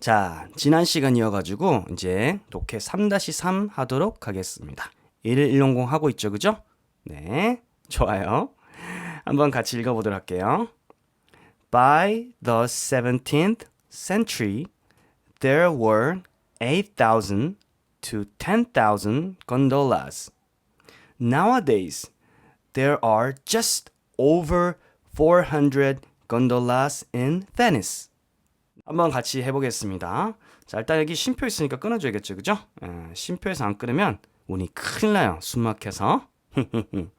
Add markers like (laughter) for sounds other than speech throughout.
자, 지난 시간 이어가지고 이제 독해 3-3 하도록 하겠습니다. 1110 하고 있죠, 그죠? 네, 좋아요. 한번 같이 읽어보도록 할게요. By the 17th century, there were 8,000 to 10,000 gondolas. Nowadays, there are just over 400 gondolas in Venice. 한번 같이 해보겠습니다. 자, 일단 여기 쉼표 있으니까 끊어줘야겠죠, 그죠? 에, 쉼표에서 안 끊으면 운이 큰일 나요. 숨 막혀서. (laughs)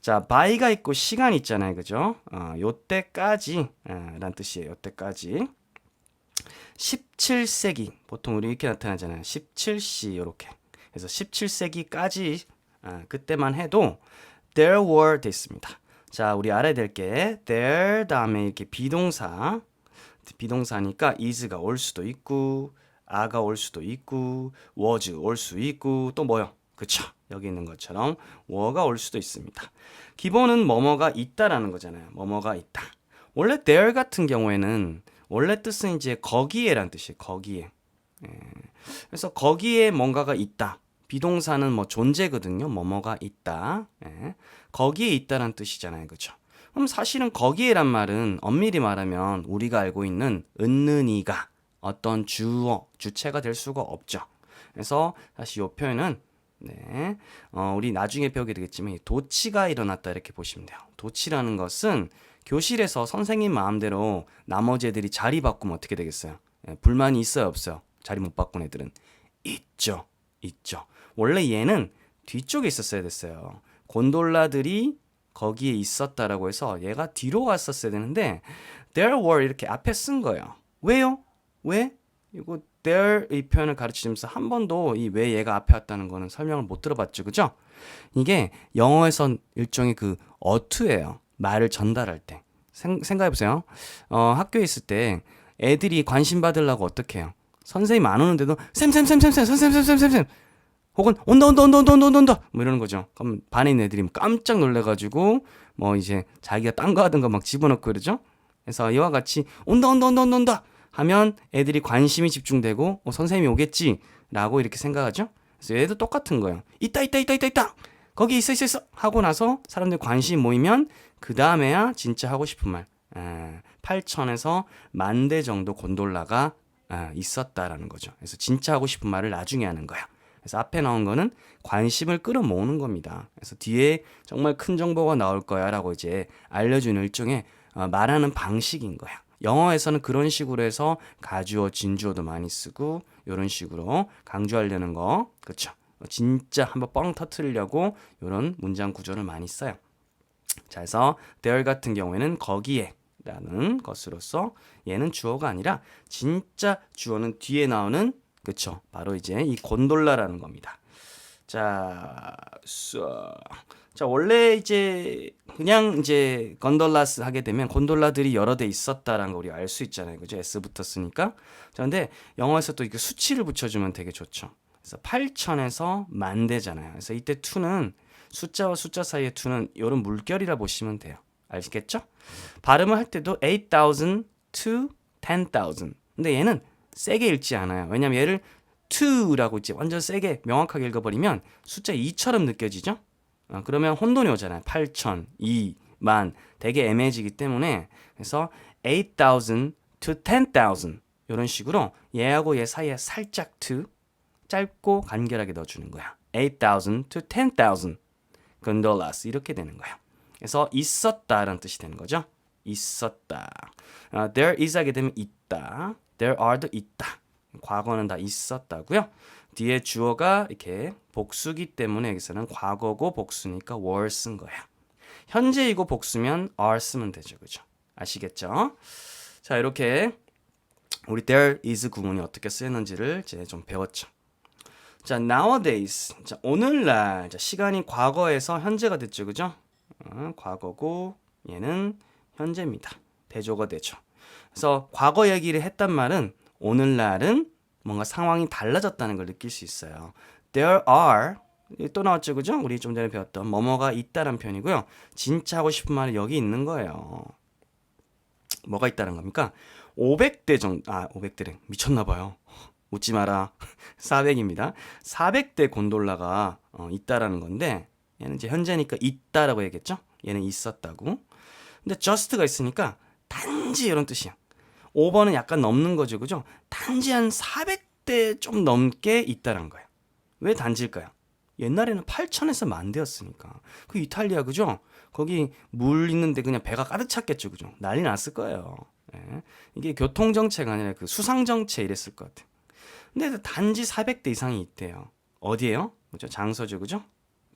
자, 바이가 있고 시간 있잖아요, 그죠? 어, 요때까지 에, 란 뜻이에요. 요때까지. 17세기 보통 우리 이렇게 나타나잖아요. 17시 요렇게. 그래서 17세기까지 아, 그때만 해도 there were 됐습니다. 자, 우리 알아야 될게 there 다음에 이렇게 비동사 비동사니까 is가 올 수도 있고 a가 올 수도 있고 was 올 수 있고 또 뭐요? 그쵸? 여기 있는 것처럼 were가 올 수도 있습니다. 기본은 뭐뭐가 있다라는 거잖아요. 뭐뭐가 있다. 원래 there 같은 경우에는 원래 뜻은 이제 거기에란 뜻이에요. 거기에. 예. 그래서 거기에 뭔가가 있다. 비동사는 뭐 존재거든요. 뭐뭐가 있다. 예. 거기에 있다란 뜻이잖아요. 그죠? 그럼 사실은 거기에란 말은 엄밀히 말하면 우리가 알고 있는 은는이가 어떤 주어, 주체가 될 수가 없죠. 그래서 다시 이 표현은 네, 어, 우리 나중에 배우게 되겠지만 이 도치가 일어났다 이렇게 보시면 돼요. 도치라는 것은 교실에서 선생님 마음대로 나머지 애들이 자리 바꾸면 어떻게 되겠어요? 예, 불만이 있어요, 없어요? 자리 못 바꾼 애들은 있죠, 있죠. 원래 얘는 뒤쪽에 있었어야 됐어요. 곤돌라들이 거기에 있었다라고 해서 얘가 뒤로 왔었어야 되는데 there were 이렇게 앞에 쓴 거예요. 왜요? 왜? 이거 there 이 표현을 가르치면서 한 번도 이 왜 얘가 앞에 왔다는 거는 설명을 못 들어봤죠. 그죠? 이게 영어에선 일종의 그 어투예요. 말을 전달할 때. 생, 각해 보세요. 어, 학교에 있을 때 애들이 관심 받으려고 어떻게 해요? 선생님 안 오는데도 쌤쌤쌤쌤쌤 선생쌤쌤쌤쌤 혹은 온다 온다 온다 온다 온다 온다 뭐 이러는 거죠. 그럼 반에 있는 애들이 깜짝 놀래가지고 뭐 이제 자기가 딴거거막 집어넣고 그러죠. 그래서 이와 같이 온다 온다 온다 온다 온다 하면 애들이 관심이 집중되고 어, 선생님이 오겠지라고 이렇게 생각하죠. 그래서 얘도 똑같은 거예요. 있다 있다 있다 있다 있다 거기 있어 있어 있어 하고 나서 사람들 관심 모이면 그 다음에야 진짜 하고 싶은 말. 에, 8천에서 만 대 정도 곤돌라가 에, 있었다라는 거죠. 그래서 진짜 하고 싶은 말을 나중에 하는 거야. 그래서 앞에 나온 거는 관심을 끌어모으는 겁니다. 그래서 뒤에 정말 큰 정보가 나올 거야라고 이제 알려주는 일종의 어, 말하는 방식인 거야. 영어에서는 그런 식으로 해서 가주어, 진주어도 많이 쓰고 이런 식으로 강조하려는 거, 그렇죠? 진짜 한번 뻥 터트리려고 이런 문장 구조를 많이 써요. 자, 그래서 there 같은 경우에는 거기에 라는 것으로서 얘는 주어가 아니라 진짜 주어는 뒤에 나오는 그쵸 바로 이제 이 곤돌라라는 겁니다. 자, 쏘. 자 원래 이제 그냥 이제 건돌라스 하게 되면 곤돌라들이 여러 대 있었다라는 거 우리 알 수 있잖아요, 그죠? S 붙었으니까. 자 근데 영어에서 또 이렇게 수치를 붙여주면 되게 좋죠. 그래서 8천에서 만 대잖아요. 그래서 이때 2는 숫자와 숫자 사이의 2는 이런 물결이라 보시면 돼요. 아시겠죠? 발음을 할 때도 8,000 to 10,000. 근데 얘는 세게 읽지 않아요. 왜냐면 얘를 to라고 이제 완전 세게 명확하게 읽어버리면 숫자 2처럼 느껴지죠? 어, 그러면 혼돈이 오잖아요. 8천, 2, 만 되게 애매해지기 때문에 그래서 8,000 to 10,000 이런 식으로 얘하고 얘 사이에 살짝 to 짧고 간결하게 넣어주는 거야. 8,000 to 10,000 gondolas 이렇게 되는 거야. 그래서 있었다라는 뜻이 되는 거죠. 있었다. 어, there is 하게 되면 있다. There are도 있다. 과거는 다 있었다고요. 뒤에 주어가 이렇게 복수기 때문에 여기서는 과거고 복수니까 were 쓴 거야. 현재이고 복수면 are 쓰면 되죠. 그죠? 아시겠죠? 자, 이렇게 우리 there is 구문이 어떻게 쓰였는지를 이제 좀 배웠죠. 자, nowadays. 자, 오늘날. 자, 시간이 과거에서 현재가 됐죠. 그죠? 어, 과거고 얘는 현재입니다. 대조가 되죠. 그래서 과거 얘기를 했단 말은 오늘날은 뭔가 상황이 달라졌다는 걸 느낄 수 있어요. There are 또 나왔죠, 그죠? 우리 좀 전에 배웠던 뭐뭐가 있다란 표현이고요. 진짜 하고 싶은 말은 여기 있는 거예요. 뭐가 있다는 겁니까? 500대 정도 아 500대래 미쳤나 봐요. 웃지 마라. (laughs) 400입니다. 400대 곤돌라가 어, 있다라는 건데 얘는 이제 현재니까 있다라고 얘기했죠. 얘는 있었다고. 근데 just가 있으니까 단지 이런 뜻이야. 5번은 약간 넘는 거죠. 그죠? 단지 한 400대 좀 넘게 있다란 거예요. 왜 단지일까요? 옛날에는 8천에서 만 대였으니까. 그 이탈리아 그죠? 거기 물 있는데 그냥 배가 가득 찼겠죠. 그죠? 난리 났을 거예요. 예. 이게 교통 정체가 아니라 그 수상 정체 이랬을 것 같아. 근데 단지 400대 이상이 있대요. 어디에요? 그죠? 장소죠. 그죠?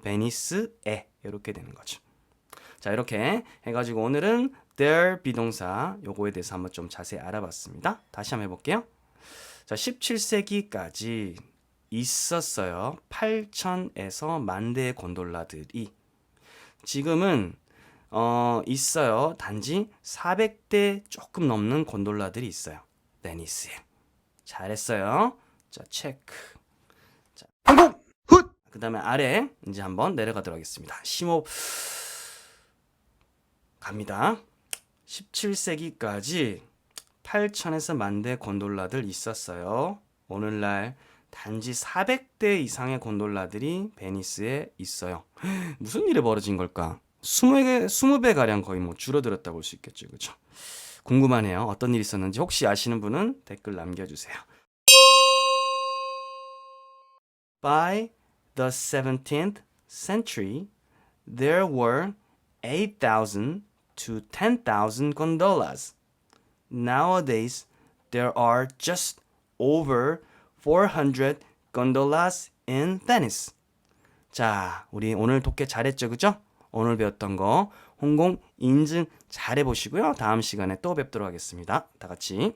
베니스에 이렇게 되는 거죠. 자, 이렇게 해 가지고 오늘은 their 비동사 요거에 대해서 한번 좀 자세히 알아봤습니다. 다시 한번 해 볼게요. 자, 17세기까지 있었어요. 8천에서 만 대의 곤돌라들이 지금은 어 있어요. 단지 400대 조금 넘는 곤돌라들이 있어요. 베니스에. 잘했어요. 자, 체크. 자, 항공 훗 그 다음에 아래 이제 한번 내려가도록 하겠습니다. 심호흡 갑니다. 17세기까지 8천에서 만대 곤돌라들 있었어요. 오늘날 단지 400대 이상의 곤돌라들이 베니스에 있어요. (gasps) 무슨 일이 벌어진 걸까? 20배, 20배 가량 거의 뭐 줄어들었다고 볼수 있겠죠. 그렇죠? 궁금하네요. 어떤 일이 있었는지 혹시 아시는 분은 댓글 남겨 주세요. By the 17th century, there were 8,000 to 10,000 gondolas. Nowadays, there are just over 400 gondolas in Venice. 자, 우리 오늘 독해 잘했죠, 그죠? 오늘 배웠던 거 홍콩 인증 잘해 보시고요. 다음 시간에 또 뵙도록 하겠습니다. 다 같이